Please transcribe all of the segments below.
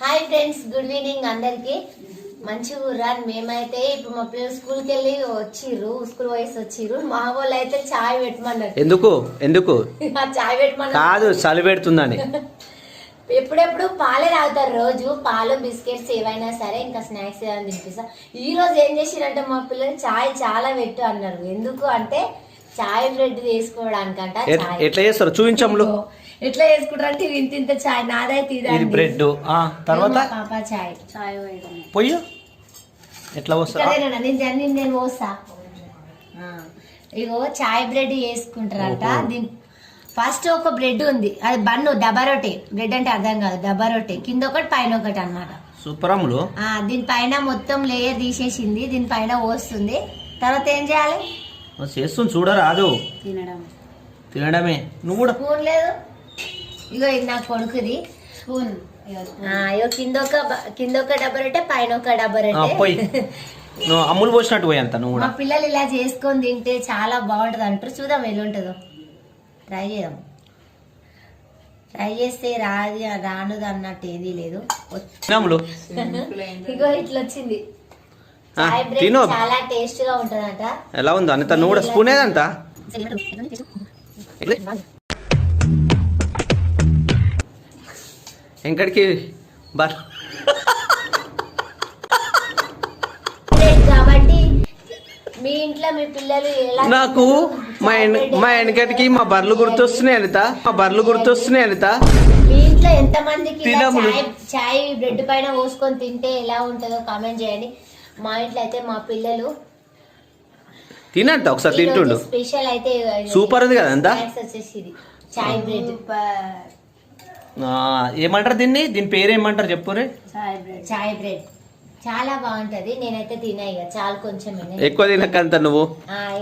Hi friends good evening అందరికి. మంచిగా ఉర్రాని మేమైతే ఇప్పుడు మా పిల్లలు స్కూల్కి వెళ్ళి వచ్చిర్రు స్కూల్ వయసు వచ్చిర్రు. మా వాళ్ళు అయితే చాయ్ పెట్టమన్నారు ఎందుకు? ఎందుకు? చాయ్ పెట్టమన్నారు కాదు చలి పెడుతుందని. ఎప్పుడెప్పుడు పాలే తాగుతారు రోజు. పాలు బిస్కెట్స్ ఏవైనా సరే ఇంకా స్నాక్స్ ఏమైనా తినిపిస్తా. ఈ రోజు ఏం చేసిరంటే మా పిల్లలు చాయ్ చాలా పెట్టు అన్నారు. ఎందుకు అంటే చాయ్ బ్రెడ్ వేసుకోవడానికంట ఎట్లా చేస్తారు? చూపించములు ఎట్లా వేసుకుంటారు అంటే ఇంత ఇంత చాయ్ నాదైతే ఇది. బ్రెడ్. ఆ తర్వాత? పాప చాయ్. చాయ్ పొయ్యి ఎట్లా ఇక్కడేనా నేను జన్ని నేను పోస్తా. ఆ, ఇగో చాయ్ బ్రెడ్ చేసుకుంటారంట. దీని ఫస్ట్ ఒక బ్రెడ్ ఉంది. అది బన్ను డబ్బా రొట్టె. బ్రెడ్ అంటే అర్థం కాదు డబ్బా రొట్టె. కింద ఒకటి పైన ఒకటి అనమాట సూపర్ అమ్ములు? దీనిపైన మొత్తం లేయర్ తీసేసింది. దీనిపైన పోస్తుంది. తర్వాత ఏం చేయాలి? చేస్తుంది చూడరాదు. తినడం తినడమే. నువ్వు కూడా స్పూన్ లేదు. ఇగో ఇది నా కొడుకుది. స్పూన్. ఇగో కింద ఒక కింద ఒక డబ్బా రొట్టె పైన ఒక డబ్బా ఆ, రొట్టె పోయి. నువ్వు అమ్ములు పోసినట్టు పోయి అంత నువ్వు మా పిల్లలు ఇలా చేసుకొని తింటే చాలా బాగుంటుంది అంటారు. చూద్దాం ఎలా ఉంటుందో ట్రై చేద్దాం. ట్రై చేస్తే రాది రానుది అన్నట్టు ఏదీ లేదు. ఇగో ఇట్లా వచ్చింది. తిను. చాలా టేస్ట్గా ఉంటుందంట. ఎలా ఉంది అనిత నువ్వు కూడా స్పూన్ ఏదంతా? ఇంకడికి బర్ లేదు కాబట్టి మీ ఇంట్లో మీ పిల్లలు ఎలా నాకు మా వెనకటికి మా బర్రెలు గుర్తొస్తున్నాయి అనిత. మా బర్రెలు గుర్తొస్తున్నాయి అనిత. మీ ఇంట్లో ఎంత మందికి. చాయ్ బ్రెడ్ పైన పోసుకొని తింటే ఎలా ఉంటుందో కామెంట్ చేయండి. మా ఇంట్లో అయితే మా పిల్లలు తినంత ఒకసారి తింటుండు. స్పెషల్ అయితే సూపర్ ఉంది కదా అంతా స్నాక్స్ వచ్చేసి ఇది. చాయ్ బ్రెడ్. ఏమంటారు దీన్ని? దీని పేరు ఏమంటారు చెప్పురే చాయ్ బ్రెడ్. చాయ్ బ్రెడ్. చాలా బాగుంటది. నేనైతే తినా ఇక చాలా కొంచెం ఎక్కువ తినకంత నువ్వు.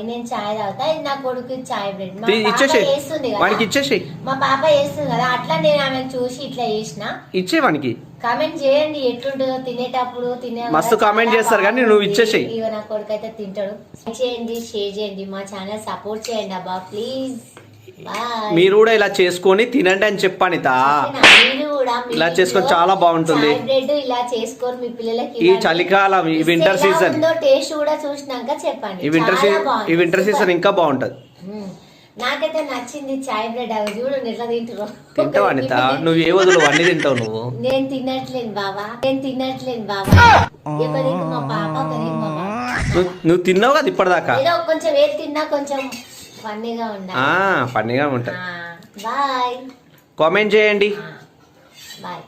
నేను చాయ్ తాగుతా. ఇది నా కొడుకు చాయ్ బ్రెడ్. కదా. ఇచ్చేసేయ్. మా పాప చేస్తుంది కదా. అట్లా నేను ఆమెను చూసి ఇట్లా చేసిన. ఇచ్చే వానికి. కామెంట్ చేయండి. ఎట్లుంటుందో తినేటప్పుడు తినే మస్తు comment చేస్తారు కానీ నువ్వు ఇచ్చేసేయ్. ఇక నా కొడుకు అయితే తింటాడు చేయండి షేర్ చేయండి. మా ఛానల్ సపోర్ట్ చేయండి అబ్బా. ప్లీజ్. మీరు కూడా ఇలా చేసుకొని తినండి అని కూడా మీ ఇలా చేసుకొని చాలా బాగుంటుంది. ఇలా చేసుకొని మీ పిల్లలకి ఈ. చలికాలం ఈ వింటర్ సీజన్ టేస్ట్ కూడా చూసినాక చెప్పండి. ఈ వింటర్ సీజన్. ఈ వింటర్ సీజన్. ఇంకా బాగుంటది. నాకైతే నచ్చింది చాయ్ బ్రెడ్ అవి చూడు ఎట్లా తింటారు తింటావు అనిత? నువ్వు ఏ వదులు? అన్ని తింటావు నువ్వు. నేను తినట్లేను బాబా నేను తినట్లేను బాబా మా పాప నువ్వు తిన్నావు కదా ఇప్పటిదాకా? ఏదో కొంచెం ఏది తిన్నా కొంచెం ఫన్నీగా ఉండాలి. ఉంటుంది బాయ్. కామెంట్ చేయండి. బాయ్.